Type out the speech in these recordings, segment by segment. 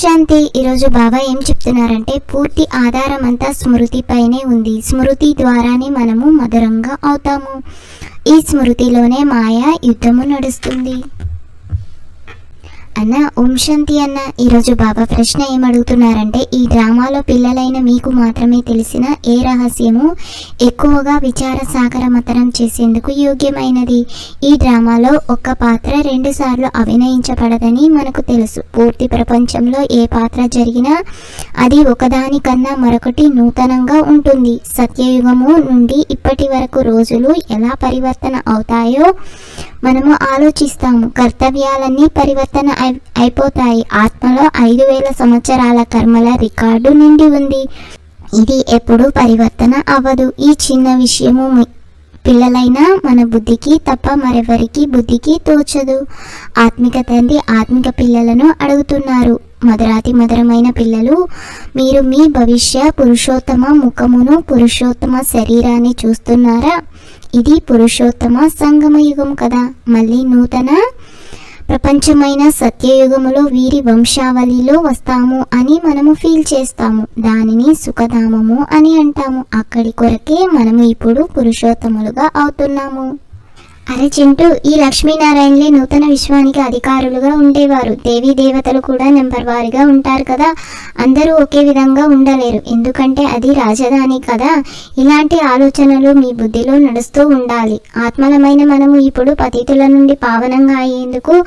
శాంతి. ఈరోజు బాబా ఏం చెప్తున్నారంటే పూర్తి ఆధారం అంతా స్మృతిపైనే ఉంది. స్మృతి ద్వారానే మనము మధురంగా అవుతాము. ఈ స్మృతిలోనే మాయా యుద్ధము నడుస్తుంది. అన్న ఓం శాంతి అన్న. ఈరోజు బాబా ప్రశ్న ఏమడుగుతున్నారంటే ఈ డ్రామాలో పిల్లలైన మీకు మాత్రమే తెలిసిన ఏ రహస్యము ఎక్కువగా విచార సాగర మతనం చేసేందుకు యోగ్యమైనది? ఈ డ్రామాలో ఒక్క పాత్ర రెండుసార్లు అభినయించబడదని మనకు తెలుసు. పూర్తి ప్రపంచంలో ఏ పాత్ర జరిగినా అది ఒకదానికన్నా మరొకటి నూతనంగా ఉంటుంది. సత్యయుగము నుండి ఇప్పటి వరకు రోజులు ఎలా పరివర్తన అవుతాయో మనము ఆలోచిస్తాము. కర్తవ్యాలన్నీ పరివర్తన అయిపోతాయి. ఆత్మలో ఐదు వేల సంవత్సరాల కర్మల రికార్డు నిండి ఉంది. ఇది ఎప్పుడు పరివర్తన అవ్వదు. ఈ చిన్న విషయము పిల్లలైనా పిల్లలైన మన బుద్ధికి తప్ప మరెవరికి బుద్ధికి తోచదు. ఆత్మిక తండ్రి ఆత్మిక పిల్లలను అడుగుతున్నారు. మధురాతి మధురమైన పిల్లలు మీరు మీ భవిష్య పురుషోత్తమ ముఖమును పురుషోత్తమ శరీరాన్ని చూస్తున్నారా? ఇది పురుషోత్తమ సంగమ యుగం కదా. మళ్ళీ నూతన ప్రపంచమైన సత్యయుగములో వీరి వంశావళిలో వస్తాము అని మనము ఫీల్ చేస్తాము. దానిని సుఖధామము అని అంటాము. అక్కడి కొరకే మనము ఇప్పుడు పురుషోత్తములుగా అవుతున్నాము. అరే చింటూ ఈ లక్ష్మీనారాయణలే నూతన విశ్వానికి అధికారులుగా ఉండేవారు. దేవీ దేవతలు కూడా నెంబర్ వారిగా ఉంటారు కదా. అందరూ ఒకే విధంగా ఉండలేరు. ఎందుకంటే అది రాజధాని కదా. ఇలాంటి ఆలోచనలు మీ బుద్ధిలో నడుస్తూ ఉండాలి. ఆత్మలమైన మనము ఇప్పుడు పతితుల నుండి పావనంగా అయ్యేందుకు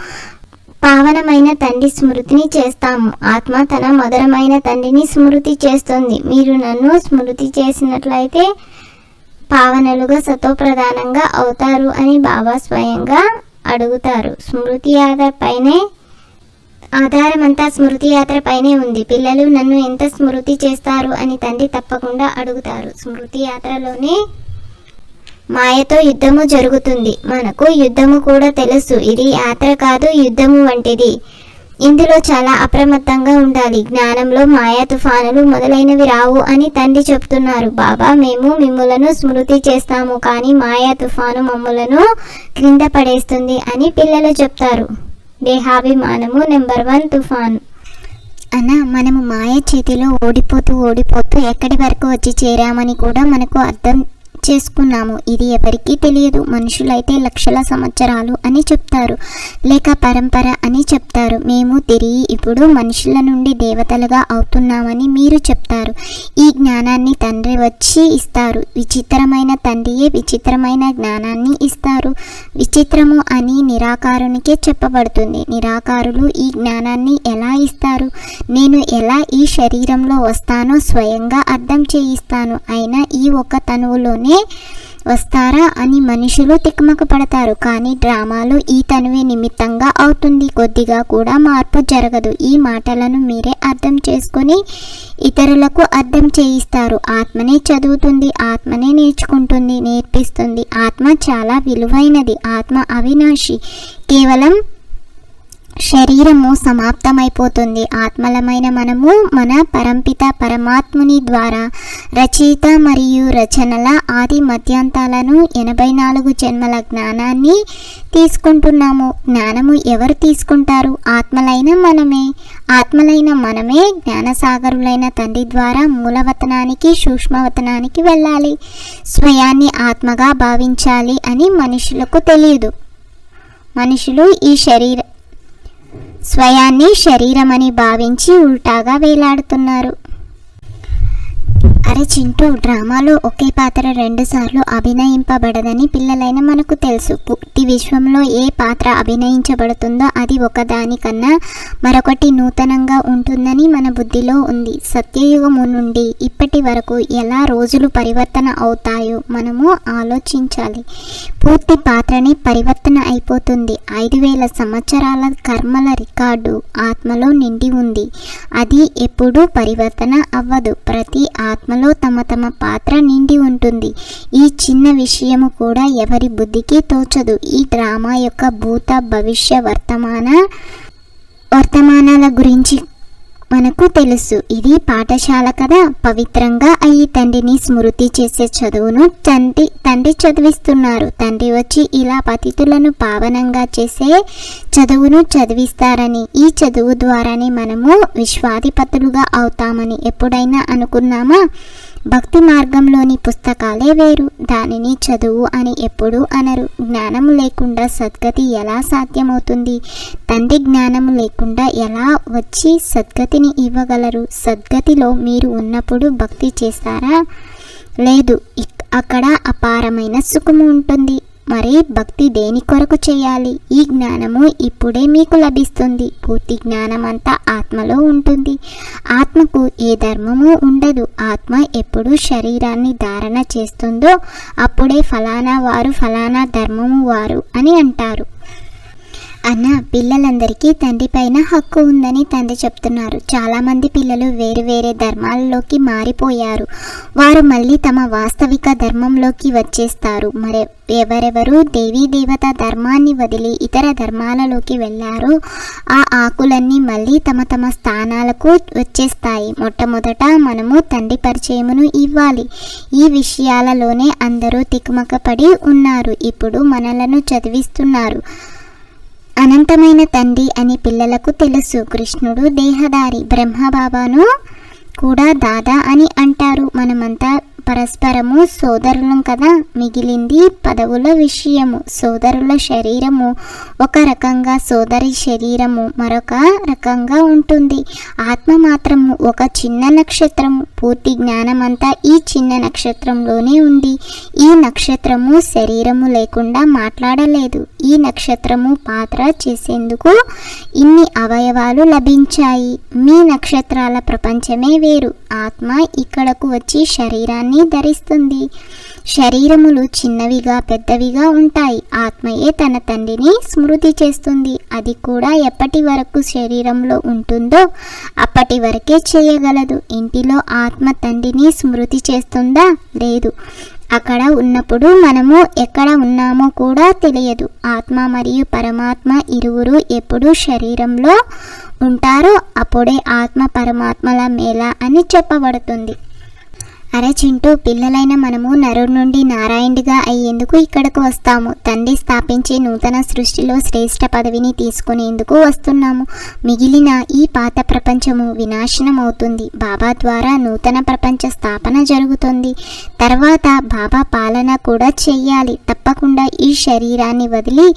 పావనమైన తండ్రి స్మృతిని చేస్తాము. ఆత్మ తన మధురమైన తండ్రిని స్మృతి చేస్తుంది. మీరు నన్ను స్మృతి చేసినట్లయితే పావనలుగా సతోప్రధానంగా అవుతారు అని బాబా స్వయంగా అడుగుతారు. స్మృతి యాత్ర పైనే ఆధారమంతా స్మృతి యాత్ర పైనే ఉంది. పిల్లలు నన్ను ఎంత స్మృతి చేస్తారు అని తండ్రి తప్పకుండా అడుగుతారు. స్మృతి యాత్రలోనే మాయతో యుద్ధము జరుగుతుంది. మనకు యుద్ధము కూడా తెలుసు. ఇది యాత్ర కాదు యుద్ధము వంటిది. ఇందులో చాలా అప్రమత్తంగా ఉండాలి. జ్ఞానంలో మాయా తుఫానులు మొదలైనవి రావు అని తండ్రి చెప్తున్నారు. బాబా మేము మిమ్ములను స్మృతి చేస్తాము కానీ మాయా తుఫాను మమ్ములను క్రింద పడేస్తుంది అని పిల్లలు చెప్తారు. దేహాభిమానము నెంబర్ వన్ తుఫాను. అన్న మనము మాయ చేతిలో ఓడిపోతూ ఓడిపోతూ ఎక్కడి వరకు వచ్చి చేరామని కూడా మనకు అర్థం చేసుకున్నాము. ఇది ఎవరికీ తెలియదు. మనుషులైతే లక్షల సంవత్సరాలు అని చెప్తారు. లేక పరంపర అని చెప్తారు. మేము తిరిగి ఇప్పుడు మనుషుల నుండి దేవతలుగా అవుతున్నామని మీరు చెప్తారు. ఈ జ్ఞానాన్ని తండ్రి వచ్చి ఇస్తారు. విచిత్రమైన తండ్రియే విచిత్రమైన జ్ఞానాన్ని ఇస్తారు. విచిత్రము అని నిరాకారునికే చెప్పబడుతుంది. నిరాకారులు ఈ జ్ఞానాన్ని ఎలా ఇస్తారు? నేను ఎలా ఈ శరీరంలో వస్తానో స్వయంగా అర్థం చేయిస్తాను. అయినా ఈ ఒక్క తనువులోనే వస్తారా? అని మనుషులు తికమక పడతారు. కానీ డ్రామాలో ఈ తనువే నిమిత్తంగా అవుతుంది. కొద్దిగా కూడా మార్పు జరగదు. ఈ మాటలను మీరే అర్థం చేసుకొని ఇతరులకు అర్థం చేయిస్తారు. ఆత్మనే చదువుతుంది. ఆత్మనే నేర్చుకుంటుంది. నేర్పిస్తుంది. ఆత్మ చాలా విలువైనది. ఆత్మ అవినాశి. కేవలం శరీరము సమాప్తమైపోతుంది. ఆత్మలమైన మనము మన పరంపిత పరమాత్ముని ద్వారా రచయిత మరియు రచనల ఆది మధ్యాంతాలను ఎనభై నాలుగు జన్మల జ్ఞానాన్ని తీసుకుంటున్నాము. జ్ఞానము ఎవరు తీసుకుంటారు? ఆత్మలైన మనమే. ఆత్మలైన మనమే జ్ఞానసాగరులైన తండ్రి ద్వారా మూలవతనానికి సూక్ష్మవతనానికి వెళ్ళాలి. స్వయాన్ని ఆత్మగా భావించాలి అని మనుషులకు తెలియదు. మనుషులు ఈ శరీర స్వయాన్ని శరీరమని భావించి ఉల్టాగా వేలాడుతున్నారు. అరే చింటూ డ్రామాలో ఒకే పాత్ర రెండుసార్లు అభినయింపబడదని పిల్లలైన మనకు తెలుసు. పూర్తి విశ్వంలో ఏ పాత్ర అభినయించబడుతుందో అది ఒకదానికన్నా మరొకటి నూతనంగా ఉంటుందని మన బుద్ధిలో ఉంది. సత్యయుగము నుండి ఇప్పటి వరకు ఎలా రోజులు పరివర్తన అవుతాయో మనము ఆలోచించాలి. పూర్తి పాత్రని పరివర్తన అయిపోతుంది. ఐదు వేల సంవత్సరాల కర్మల రికార్డు ఆత్మలో నిండి ఉంది. అది ఎప్పుడూ పరివర్తన అవ్వదు. ప్రతి ఆత్మ ఆత్మలో తమ తమ పాత్ర నిండి ఉంటుంది. ఈ చిన్న విషయము కూడా ఎవరి బుద్ధికి తోచదు. ఈ డ్రామా యొక్క భూత భవిష్య వర్తమాన వర్తమానాల గురించి మనకు తెలుసు. ఇది పాఠశాల కదా. పవిత్రంగా అయ్యి తండ్రిని స్మృతి చేసే చదువును తండ్రి తండ్రి చదివిస్తున్నారు. తండ్రి వచ్చి ఇలా పతితులను పావనంగా చేసే చదువును చదివిస్తారని ఈ చదువు ద్వారానే మనము విశ్వాధిపతులుగా అవుతామని ఎప్పుడైనా అనుకున్నామా? భక్తి మార్గంలోని పుస్తకాలే వేరు. దానిని చదువు అని ఎప్పుడూ అనరు. జ్ఞానం లేకుండా సద్గతి ఎలా సాధ్యమవుతుంది? తండ్రి జ్ఞానం లేకుండా ఎలా వచ్చి సద్గతిని ఇవ్వగలరు? సద్గతిలో మీరు ఉన్నప్పుడు భక్తి చేస్తారా? లేదు. అక్కడ అపారమైన సుఖము ఉంటుంది. మరి భక్తి దేని కొరకు చేయాలి? ఈ జ్ఞానము ఇప్పుడే మీకు లభిస్తుంది. పూర్తి జ్ఞానం అంతా ఆత్మలో ఉంటుంది. ఆత్మకు ఏ ధర్మము ఉండదు. ఆత్మ ఎప్పుడు శరీరాన్ని ధారణ చేస్తుందో అప్పుడే ఫలానా వారు ఫలానా ధర్మము వారు అని అంటారు. అన్న పిల్లలందరికీ తండ్రి పైన హక్కు ఉందని తండ్రి చెప్తున్నారు. చాలామంది పిల్లలు వేరు వేరే ధర్మాలలోకి మారిపోయారు. వారు మళ్ళీ తమ వాస్తవిక ధర్మంలోకి వచ్చేస్తారు. మరి ఎవరెవరు దేవీ దేవత ధర్మాన్ని వదిలి ఇతర ధర్మాలలోకి వెళ్ళారో ఆ ఆకులన్నీ మళ్ళీ తమ తమ స్థానాలకు వచ్చేస్తాయి. మొట్టమొదట మనము తండ్రి పరిచయమును ఇవ్వాలి. ఈ విషయాలలోనే అందరూ తికమకపడి ఉన్నారు. ఇప్పుడు మనలను చదివిస్తున్నారు. అనంతమైన తండ్రి అని పిల్లలకు తెలుసు. కృష్ణుడు దేహదారి బ్రహ్మబాబాను కూడా దాదా అని అంటారు. మనమంతా పరస్పరము సోదరులం కదా మిగిలింది పదవుల విషయము. సోదరుల శరీరము ఒక రకంగా సోదరి శరీరము మరొక రకంగా ఉంటుంది. ఆత్మ మాత్రము ఒక చిన్న నక్షత్రము. పూర్తి జ్ఞానమంతా ఈ చిన్న నక్షత్రంలోనే ఉంది. ఈ నక్షత్రము శరీరము లేకుండా మాట్లాడలేదు. ఈ నక్షత్రము పాత్ర చేసేందుకు ఇన్ని అవయవాలు లభించాయి. మీ నక్షత్రాల ప్రపంచమే వేరు. ఆత్మ ఇక్కడకు వచ్చి శరీరాన్ని ధరిస్తుంది. శరీరములు చిన్నవిగా పెద్దవిగా ఉంటాయి. ఆత్మయే తన తండ్రిని స్మృతి చేస్తుంది. అది కూడా ఎప్పటి వరకు శరీరంలో ఉంటుందో అప్పటి వరకే చేయగలదు. ఇంటిలో ఆత్మ తండ్రిని స్మృతి చేస్తుందా? లేదు. అక్కడ ఉన్నప్పుడు మనము ఎక్కడ ఉన్నామో కూడా తెలియదు. ఆత్మ మరియు పరమాత్మ ఇరువురు ఎప్పుడు శరీరంలో ఉంటారో అప్పుడే ఆత్మ పరమాత్మల మేళ అని చెప్పబడుతుంది. అరే చింటూ పిల్లలైన మనము నరుడు నుండి నారాయణుడిగా అయ్యేందుకు ఇక్కడకు వస్తాము. తండ్రి స్థాపించే నూతన సృష్టిలో శ్రేష్ఠ పదవిని తీసుకునేందుకు వస్తున్నాము. మిగిలిన ఈ పాత ప్రపంచము వినాశనం అవుతుంది బాబా ద్వారా నూతన ప్రపంచ స్థాపన జరుగుతుంది. తర్వాత బాబా పాలన కూడా చెయ్యాలి. తప్పకుండా ఈ శరీరాన్ని వదిలి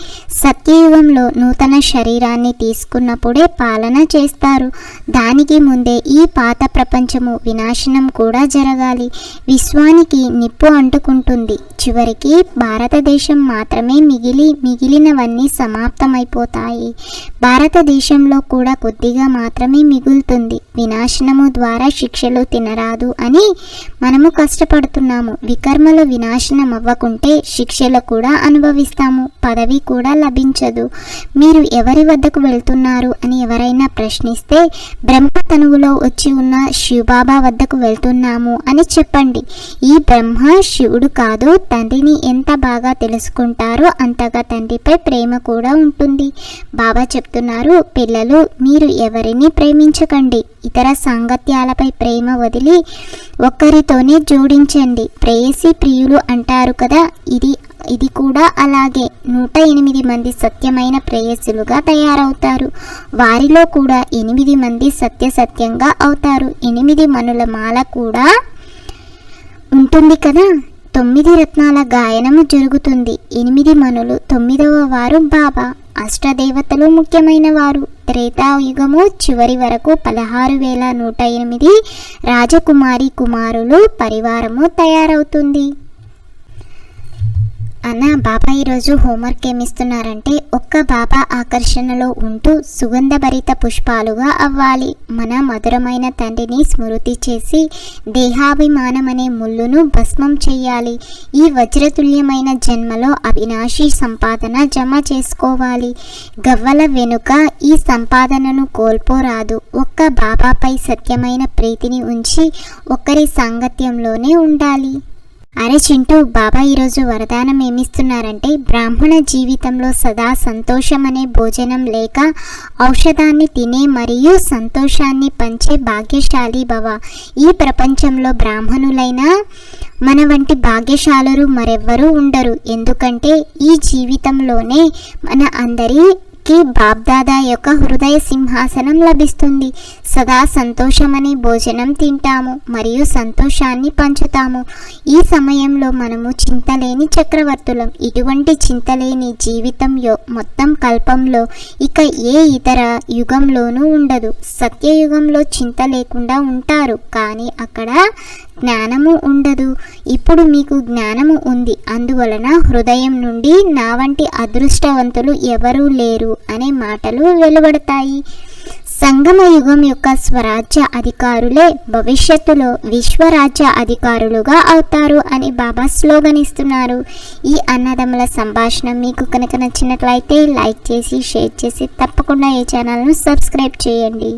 సత్యయుగంలో నూతన శరీరాన్ని తీసుకున్నప్పుడే పాలన చేస్తారు. దానికి ముందే ఈ పాత ప్రపంచము వినాశనం కూడా జరగాలి. విశ్వానికి నిప్పు అంటుకుంటుంది. చివరికి భారతదేశం మాత్రమే మిగిలి మిగిలినవన్నీ సమాప్తమైపోతాయి. భారతదేశంలో కూడా కొద్దిగా మాత్రమే మిగులుతుంది. వినాశనము ద్వారా శిక్షలు తినరాదు అని మనము కష్టపడుతున్నాము. వికర్మలు వినాశనం అవ్వకుంటే శిక్షలు కూడా అనుభవిస్తాము. పదవి కూడా లభించదు. మీరు ఎవరి వద్దకు వెళ్తున్నారు అని ఎవరైనా ప్రశ్నిస్తే బ్రహ్మ తనువులో వచ్చి ఉన్న శివబాబా వద్దకు వెళ్తున్నాము అని చెప్పండి. ఈ బ్రహ్మ శివుడు కాదు తండ్రిని ఎంత బాగా తెలుసుకుంటారో అంతగా తండ్రిపై ప్రేమ కూడా ఉంటుంది. బాబా చెప్తున్నారు పిల్లలు మీరు ఎవరిని ప్రేమించకండి. ఇతర సాంగత్యాలపై ప్రేమ వదిలి ఒక్కరితోనే జోడించండి. ప్రేయసి ప్రియులు అంటారు కదా ఇది ఇది కూడా అలాగే. నూట ఎనిమిది మంది సత్యమైన ప్రేయసులుగా తయారవుతారు. వారిలో కూడా ఎనిమిది మంది సత్యసత్యంగా అవుతారు. ఎనిమిది మనుల మాల కూడా ఉంటుంది కదా? తొమ్మిది రత్నాల గాయనము జరుగుతుంది. ఎనిమిది మనులు తొమ్మిదవ వారు బాబా. అష్టదేవతలు ముఖ్యమైన వారు. త్రేతాయుగము చివరి వరకు పదహారు వేల నూట ఎనిమిది రాజకుమారి కుమారులు పరివారము తయారవుతుంది. అన్న బాబా ఈరోజు హోంవర్క్ ఏమిస్తున్నారంటే ఒక్క బాబా ఆకర్షణలో ఉంటూ సుగంధభరిత పుష్పాలుగా అవ్వాలి. మన మధురమైన తండ్రిని స్మృతి చేసి దేహాభిమానం అనే ముళ్ళును భస్మం చేయాలి ఈ వజ్రతుల్యమైన జన్మలో అవినాశి సంపాదన జమ చేసుకోవాలి. గవ్వల వెనుక ఈ సంపాదనను కోల్పోరాదు. ఒక్క బాబాపై సత్యమైన ప్రీతిని ఉంచి ఒక్కరి సాంగత్యంలోనే ఉండాలి. అరే చింటూ బాబా ఈరోజు వరదానం ఏమిస్తున్నారంటే బ్రాహ్మణ జీవితంలో సదా సంతోషం అనే భోజనం లేక ఔషధాన్ని తినే మరియు సంతోషాన్ని పంచే భాగ్యశాలి భవ. ఈ ప్రపంచంలో బ్రాహ్మణులైన మన వంటి భాగ్యశాలరు మరెవ్వరూ ఉండరు. ఎందుకంటే ఈ జీవితంలోనే మన అందరి కి బాబ్దాదా యొక్క హృదయ సింహాసనం లభిస్తుంది. సదా సంతోషమని భోజనం తింటాము మరియు సంతోషాన్ని పంచుతాము. ఈ సమయంలో మనము చింతలేని చక్రవర్తులం. ఇటువంటి చింతలేని జీవితం మొత్తం కల్పంలో ఇక ఏ ఇతర యుగంలోనూ ఉండదు. సత్యయుగంలో చింత లేకుండా ఉంటారు కానీ అక్కడ జ్ఞానము ఉండదు. ఇప్పుడు మీకు జ్ఞానము ఉంది. అందువలన హృదయం నుండి నా వంటి అదృష్టవంతులు ఎవరూ లేరు అనే మాటలు వెలువడతాయి. సంగమ యుగం యొక్క స్వరాజ్య అధికారులే భవిష్యత్తులో విశ్వరాజ్య అధికారులుగా అవుతారు అని బాబా స్లోగన్ ఇస్తున్నారు ఈ అన్నదమ్ముల సంభాషణ మీకు కనుక నచ్చినట్లయితే లైక్ చేసి షేర్ చేసి తప్పకుండా ఈ ఛానల్ను సబ్స్క్రైబ్ చేయండి.